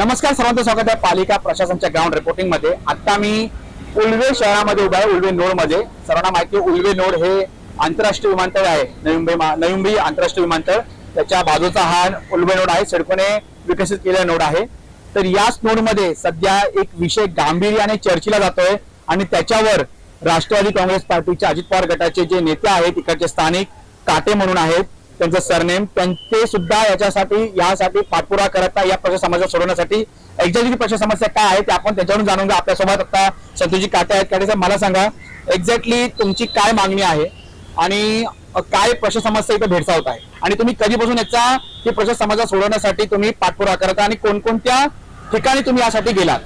नमस्कार सर्वांचं स्वागत आहे पालिका प्रशासनच्या ग्राउंड रिपोर्टिंगमध्ये. आता मी उल्वे शहरामध्ये उभा आहे उल्वे नोडमध्ये. सर्वांना माहिती आहे उल्वे नोड हे आंतरराष्ट्रीय विमानतळ आहे. नवी मुंबई नवी मुंबई आंतरराष्ट्रीय विमानतळ. त्याच्या बाजूचा हा उल्वे नोड आहे. सिडकोने विकसित केलेला नोड आहे. तर याच नोडमध्ये सध्या एक विषय गांभीर्याने चर्चेला जातोय आणि त्याच्यावर राष्ट्रवादी काँग्रेस पार्टीचे अजित पवार गटाचे जे नेते आहेत इकडचे स्थानिक काटे म्हणून आहेत त्यांचं सरनेम ते सुद्धा याच्यासाठी यासाठी पाठपुरा करत आहे या प्रश्न समस्या सोडवण्यासाठी. एक्झॅक्टली प्रश्न समस्या काय आहे ते आपण त्याच्यावरून जाणून घ्या आपल्यासोबत आता संतोषजी काटे आहेत. काटे साहेब मला सांगा एक्झॅक्टली तुमची काय मागणी आहे? आणि काय प्रश्न समस्या इथे भेडसावत आहे? आणि तुम्ही कधीपासून याचा ही प्रश्न समस्या सोडवण्यासाठी तुम्ही पाठपुरा करता आणि कोणकोणत्या ठिकाणी तुम्ही यासाठी गेलात?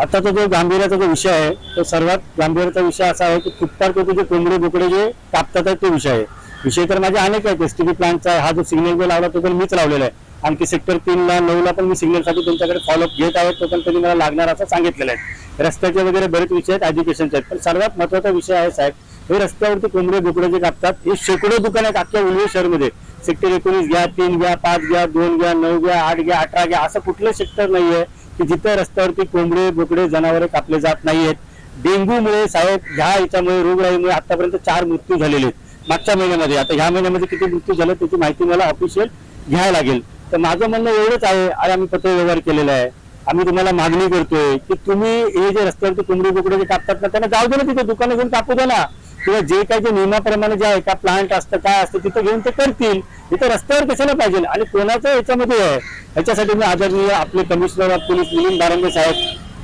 आताचा जो गांभीर्याचा जो विषय आहे तो सर्वात गांभीर्याचा विषय असा आहे की फुटपाथ जे कोंबडे बोकडे जे कापतात ते तो विषय आहे. विषय तर माझे अनेक आहेत. एस टी बी प्लांटचा हा जो सिग्नल जो लावला तो पण मीच लावलेला आहे. आणखी सेक्टर तीनला नऊला पण मी सिग्नलसाठी तुमच्याकडे फॉलोअप घेत आहे. तो पण त्यांनी मला लागणार असं सांगितलेलं आहे. रस्त्याचे वगैरे बरेच विषय आहेत एज्युकेशनचे आहेत. पण सर्वात महत्त्वाचा विषय आहे साहेब हे रस्त्यावरती कोंबडे बोकडे जे कापतात हे शेकडो दुकान आहेत अख्ख्या उलवे शहरमध्ये. सेक्टर एकोणीस घ्या तीन घ्या पाच घ्या दोन घ्या नऊ घ्या आठ घ्या अठरा घ्या असं कुठलं सेक्टर नाहीये की जिथे रस्त्यावरती कोंबडे बोकडे जनावरे कापले जात नाहीयेत. डेंग्यूमुळे साहेब ह्या याच्यामुळे रोगराईमुळे आतापर्यंत चार मृत्यू झालेले आहेत. मागच्या महिन्यामध्ये. आता ह्या महिन्यामध्ये किती मृत्यू झाला त्याची माहिती मला ऑफिशियल घ्यायला लागेल. तर माझं म्हणणं एवढंच आहे आणि आम्ही पत्रव्यवहार केलेला आहे. आम्ही तुम्हाला मागणी करतोय की तुम्ही हे जे रस्त्यावरती कुंबडी बोकडे जे कापतात ना त्यांना जाऊ दे ना तिथे दुकानं घेऊन कापू दे ना. किंवा जे काही जे नियमाप्रमाणे जे आहे का प्लांट असतं काय असतं तिथं घेऊन ते करतील. इथं रस्त्यावर कशाला पाहिजे? आणि कोणाचं याच्यामध्ये आहे? याच्यासाठी मी आदरणीय आपले commissioner of police Milind Barange Saheb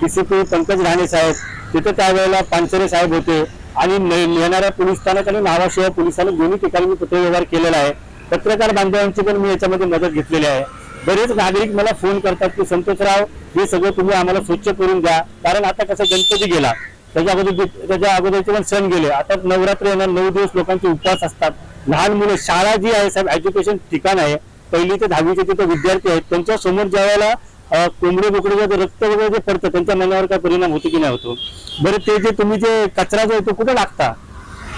DCP Pankaj Rane साहेब तिथे त्यावेळेला पानसरे साहेब होते. आणि येणाऱ्या पोलीस स्थानक आणि नावाशिवाय पोलिसांना दोन्ही ठिकाणी मी पत्रव्यवहार केलेला आहे. पत्रकार बांधवांची पण मी याच्यामध्ये मदत घेतलेली आहे. बरेच नागरिक मला फोन करतात की संतोषराव हे सगळं तुम्ही आम्हाला स्वच्छ करून द्या. कारण आता कसं गणपती गेला. त्याच्या अगोदर त्याच्या अगोदरचे पण सण गेले. आता नवरात्र येणार नऊ दिवस लोकांचे उपवास असतात. लहान मुलं शाळा जी आहे साहेब एज्युकेशन ठिकाण आहे. पहिली ते दहावीचे तिथे विद्यार्थी आहेत. त्यांच्यासमोर ज्या वेळेला कोंबडे बोकडे रक्त वगैरे जे पडतं त्यांच्या मनावर काय परिणाम होतो की नाही होतो? बरं ते जे तुम्ही जे कचरा जो आहे तो कुठे टाकता?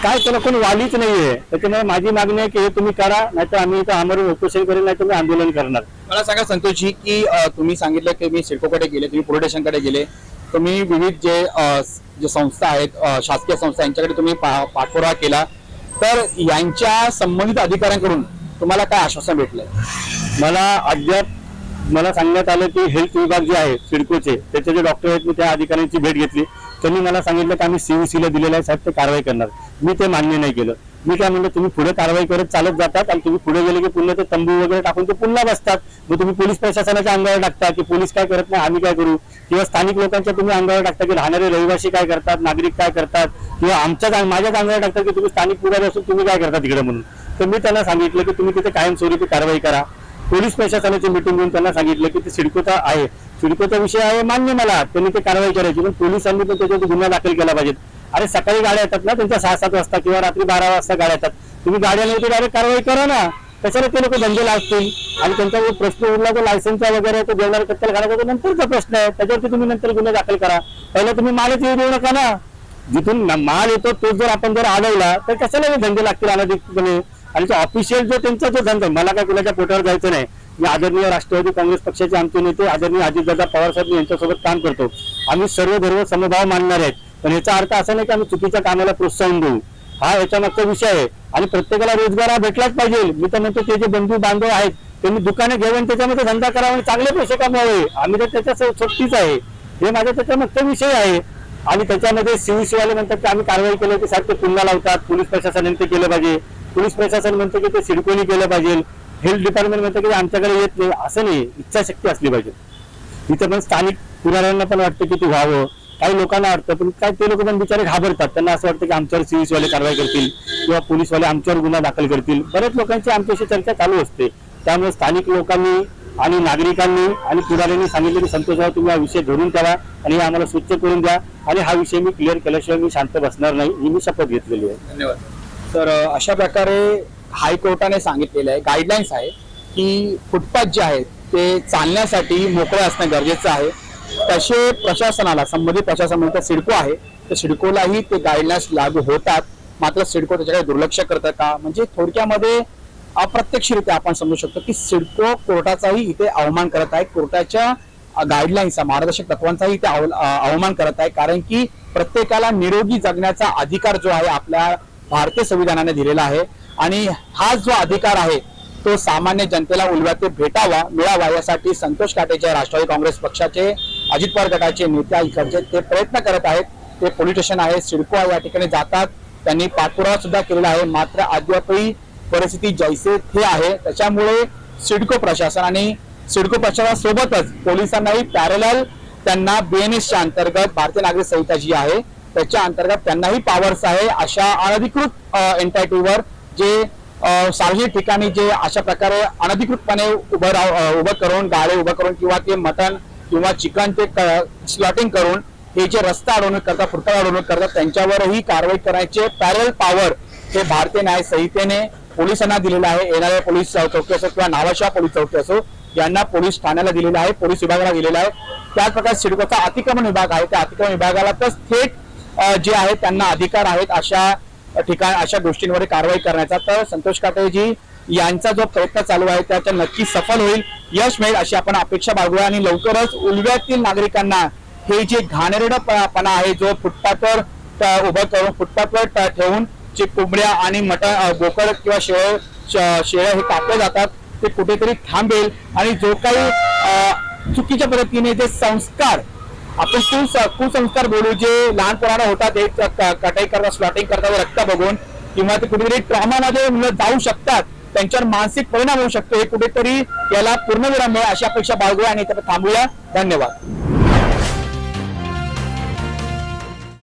काय त्याला कोणी वालीच नाहीये? त्याच्यामुळे माझी मागणी आहे की हे तुम्ही करा नाहीतर आम्ही इथं आमरण उपोषण करेल नाही मी आंदोलन करणार. मला सांगा संतोषजी की तुम्ही सांगितलं की मी सिडकोकडे गेले तुम्ही पोलीस स्टेशनकडे गेले. तुम्ही विविध जे जे संस्था आहेत शासकीय संस्था यांच्याकडे तुम्ही पाठपुरावा केला. तर यांच्या संबंधित अधिकाऱ्यांकडून तुम्हाला काय आश्वासन भेटलंय? मला अद्याप मला सांगण्यात आलं की हेल्थ विभाग जे आहे सिडकोचे त्याचे जे डॉक्टर आहेत मी त्या अधिकाऱ्यांची भेट घेतली. त्यांनी मला सांगितलं की आम्ही सीयूसीला दिलेलं आहे साहेब ते कारवाई करणार. मी ते मान्य नाही केलं. मी काय म्हणलं तुम्ही पुढे कारवाई करत चालत जातात आणि तुम्ही पुढे गेले की पुन्हा ते तंबू वगैरे टाकून ते पुन्हा बसतात. मग तुम्ही पोलीस प्रशासनाच्या अंगावर टाकता की पोलीस काय करत नाही आम्ही काय करू? किंवा स्थानिक लोकांच्या तुम्ही अंगावर टाकता की राहणारे रहिवासी काय करतात नागरिक काय करतात? किंवा आमच्या माझ्याच अंगावर टाकतात की तुम्ही स्थानिक पुढारी असून तुम्ही काय करता तिकडे म्हणून? तर मी त्यांना सांगितलं की तुम्ही तिथे कायमस्वरूपी कारवाई करा. पोलीस प्रशासनाची मिटून घेऊन त्यांना सांगितलं की ते सिडकोचा आहे. सिडकोचा विषय आहे मान्य मला. त्यांनी ते कारवाई करायची. पण पोलिसांनी पण त्याच्यावर गुन्हा दाखल केला पाहिजे. अरे सकाळी गाड्या येतात ना त्यांच्या सहा सात वाजता किंवा रात्री बारा वाजता गाड्या येतात. तुम्ही गाड्या नाही डायरेक्ट कारवाई करा ना. कशाला ते लोक धंदे लागतील आणि त्यांचा जो प्रश्न उरला तो लायसन्सचा वगैरे तो जेवणार कत्तल घालायचा तो नंतरचा प्रश्न आहे. त्याच्यावरती तुम्ही नंतर गुन्हा दाखल करा. पहिला तुम्ही मालच येऊ देऊ नका ना. जिथून माल येतो तो जर आपण जर अडवला तर कशाला धंदे लागतील अनधिकृतपणे? आणि तो ऑफिशियल जो त्यांचा जो धंदा आहे, मला काय कुणाच्या पोटावर जायचं नाही. मी आदरणीय राष्ट्रवादी काँग्रेस पक्षाचे आमचे नेते आदरणीय अजितदादा पवार साहेब यांच्यासोबत काम करतो. आम्ही सर्व धर्म समभाव मानणार आहेत. पण याचा अर्थ असा नाही की आम्ही चुकीच्या कामाला प्रोत्साहन देऊ. हा याच्यामागचा विषय आहे. आणि प्रत्येकाला रोजगार हा भेटलाच पाहिजे. मी तर म्हणतो ते जे बंधू बांधव आहेत त्यांनी दुकाने घेऊन त्याच्यामध्ये धंदा करावा आणि चांगले पैसे कमवावे. आम्ही तर त्याच्या सोबतीच आहे. हे माझा त्याच्यामागचा विषय आहे. आणि त्याच्यामध्ये सीईसीवाले म्हणतात की आम्ही कारवाई केली की साहेब ते पुन्हा लावतात. पोलीस प्रशासनाने ते केलं पाहिजे. पोलीस प्रशासन म्हणतं की ते सिडकोनी केलं पाहिजे. हेल्थ डिपार्टमेंट म्हणतं की आमच्याकडे येत नाही. असं नाही. इच्छाशक्ती असली पाहिजे. इथं पण स्थानिक पुढाऱ्यांना पण वाटतं की ते व्हावं. काही लोकांना वाटतं पण काय ते लोक पण बिचारे घाबरतात. त्यांना असं वाटतं की आमच्यावर सीईसी वाले कारवाई करतील किंवा पोलीसवाले आमच्यावर गुन्हा दाखल करतील. बऱ्याच लोकांची आमच्याशी चर्चा चालू असते. त्यामुळे स्थानिक लोकांनी आणि नागरिकांनी आणि पुढाऱ्यांनी सांगितलं की संतोषराव तुम्ही हा विषय धरून ठेवा आणि हे आम्हाला स्वच्छ करून द्या. आणि हा विषय मी क्लिअर केल्याशिवाय मी शांत बसणार नाही. ही मी शपथ घेतलेली आहे. धन्यवाद. तर अशा प्रकारे हायकोर्टाने सांगितलेलं आहे गाईडलाईन्स आहे की फुटपाथ जे आहेत ते चालण्यासाठी मोकळे असणं गरजेचं आहे. तसे प्रशासनाला संबंधित प्रशासन सिडको आहे तर सिडकोलाही ते गाईडलाईन्स लागू होतात. मात्र सिडको त्याच्याकडे दुर्लक्ष करतं का? म्हणजे थोडक्यामध्ये अप्रत्यक्षरित्या आपण समजू शकतो की सिडको कोर्टाचाही इथे अवमान करत आहे. कोर्टाच्या गाईडलाईन्सचा मार्गदर्शक तत्वांचाही इथे अवमान करत आहे. कारण की प्रत्येकाला निरोगी जगण्याचा अधिकार जो आहे आपल्या भारतीय संविधानाने दिलेला आहे. आणि हा जो अधिकार आहे तो सामान्य जनतेला उलव्यात भेटावा मिळावा यासाठी संतोष काटेच्या राष्ट्रवादी काँग्रेस पक्षाचे अजित पवार गटाचे नेते इकडचे ते प्रयत्न करत आहेत. ते पोलीस स्टेशन आहे सिडको या ठिकाणी जातात. त्यांनी पाठपुरावा सुद्धा केलेला आहे. मात्र अद्यापही परिस्थिती जैसे थे आहे. त्याच्यामुळे सिडको प्रशासन आणि सिडको प्रशासनासोबतच पोलिसांनाही पॅरेल त्यांना बीएनएसच्या अंतर्गत भारतीय नागरिक संहिता जी आहे त्याच्या अंतर्गत त्यांनाही पॉवर्स आहे अशा अनधिकृत एन्टायटीवर जे सार्वजनिक ठिकाणी जे अशा प्रकारे अनधिकृतपणे उभं राह उभं करून गाळे उभं करून किंवा ते मटण किंवा चिकन ते स्लॉटिंग करून हे जे रस्ता अडवणूक करतात फुटपाथ अडवणूक करतात त्यांच्यावरही कारवाई करायचे पॅरल पॉवर हे भारतीय न्याय संहितेने पोलिसांना दिलेलं आहे. येणाऱ्या पोलीस चौकी असो किंवा नावाशा पोलीस चौकी असो यांना पोलीस ठाण्याला दिलेलं आहे पोलीस विभागाला दिलेलं आहे. त्याच प्रकारे सिडकोचा अतिक्रमण विभाग आहे. त्या अतिक्रमण विभागाला तर थेट जे आहेत त्यांना अधिकार आहेत अशा ठिकाण अशा गोष्टींवर कारवाई करण्याचा. तर संतोष काटेजी यांचा जो प्रयत्न चालू आहे त्याच्या नक्की सफल होईल यश मिळेल अशी आपण अपेक्षा बाळगूया. आणि लवकरच उलव्यातील नागरिकांना हे जे घाणेरडपणा आहे जो फुटपाथवर उभं करून फुटपाथवर ठेवून जे कोंबड्या आणि मटण अ, बोकड किंवा शेळ शेळ शेळ्या हे कापले जातात ते कुठेतरी थांबेल. आणि जो काही चुकीच्या पद्धतीने जे संस्कार आपण कुस- कुसंस्कार बोलू जे लहानपणाला होतात हे कटाई करतात स्लॉटिंग करतात रक्त बघून किंवा ते कुठेतरी ट्रॉमामध्ये मुलं जाऊ शकतात त्यांच्यावर मानसिक परिणाम होऊ शकतो. हे कुठेतरी याला पूर्णविराम मिळेल अशी अपेक्षा बाळगूया आणि त्याला थांबूया. धन्यवाद.